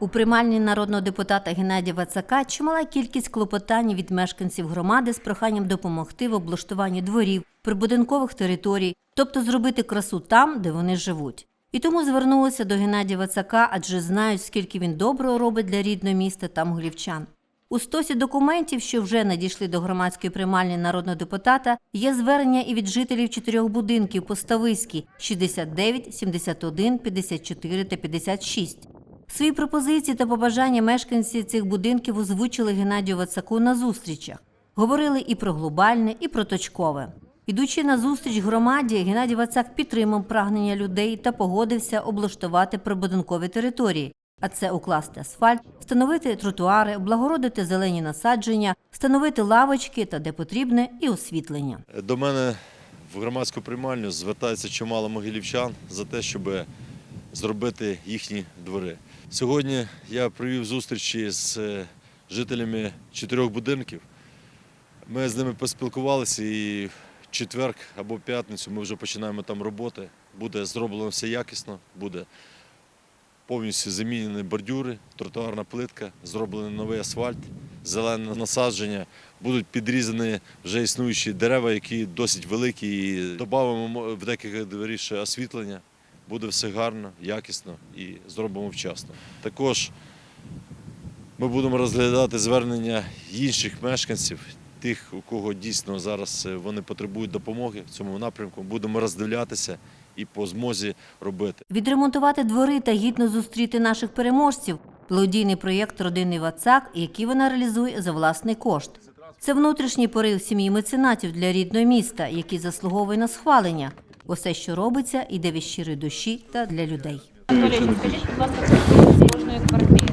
У приймальні народного депутата Геннадія Вацака чимала кількість клопотань від мешканців громади з проханням допомогти в облаштуванні дворів, прибудинкових територій, тобто зробити красу там, де вони живуть. І тому звернулися до Геннадія Вацака, адже знають, скільки він доброго робить для рідного міста та могилівчан. У стосі документів, що вже надійшли до громадської приймальні народного депутата, є звернення і від жителів чотирьох будинків по Ставиській 69, 71, 54 та 56. Свої пропозиції та побажання мешканці цих будинків озвучили Геннадію Вацаку на зустрічах. Говорили і про глобальне, і про точкове. Ідучи на зустріч громаді, Геннадій Вацак підтримав прагнення людей та погодився облаштувати прибудинкові території, а це укласти асфальт, встановити тротуари, облагородити зелені насадження, встановити лавочки та де потрібне і освітлення. До мене в громадську приймальню звертається чимало могилівчан за те, щоб зробити їхні двори. Сьогодні я провів зустрічі з е, жителями чотирьох будинків. Ми з ними поспілкувалися і в четвер або п'ятницю ми вже починаємо там роботи. Буде зроблено все якісно, буде повністю замінені бордюри, тротуарна плитка, зроблений новий асфальт, зелене насадження, будуть підрізані вже існуючі дерева, які досить великі. І додамо в декілька дворів освітлення. Буде все гарно, якісно і зробимо вчасно. Також ми будемо розглядати звернення інших мешканців, тих, у кого дійсно зараз е, вони потребують допомоги в цьому напрямку. Будемо роздивлятися і по змозі робити. Відремонтувати двори та гідно зустріти наших переможців благодійний проєкт Родинний Вацак, який вона реалізує за власний кошт. Це внутрішній порив сім'ї меценатів для рідного міста, який заслуговує на схвалення. Усе, що робиться, йде від щирої душі та для людей. Анатолій, скажіть, будь ласка, кожної квартири.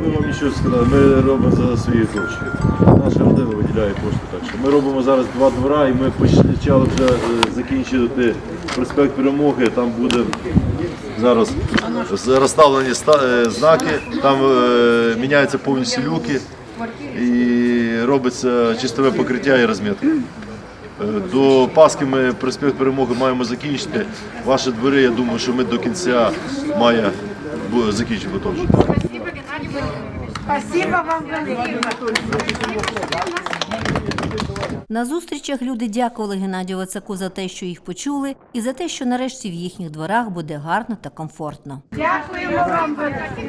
Треба вам нічого сказати, ми робимо за свої гроші. Наша родина виділяє кошти. Так що ми робимо зараз два двора і ми почали вже е, закінчити проспект перемоги. Там буде зараз розставлені е, знаки, там е, міняються повністю люки і робиться чистове покриття і розмітка. До Пасхи ми проспект перемоги маємо закінчити. Ваші двори, я думаю, що ми до кінця мая бу- закінчимо теж. Спасибо вам велике. На зустрічах люди дякували Геннадію Вацаку за те, що їх почули, і за те, що нарешті в їхніх дворах буде гарно та комфортно. Дякуємо вам велике.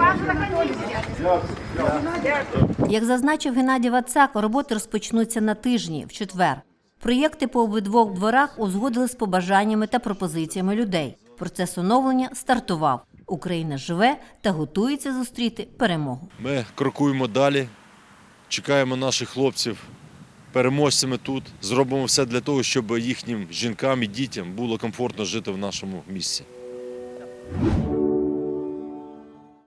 Як зазначив Геннадій Вацак, роботи розпочнуться на тижні в четвер. Проєкти по обидвох дворах узгодили з побажаннями та пропозиціями людей. Процес оновлення стартував. Україна живе та готується зустріти перемогу. Ми крокуємо далі, чекаємо наших хлопців переможцями тут. Зробимо все для того, щоб їхнім жінкам і дітям було комфортно жити в нашому місті.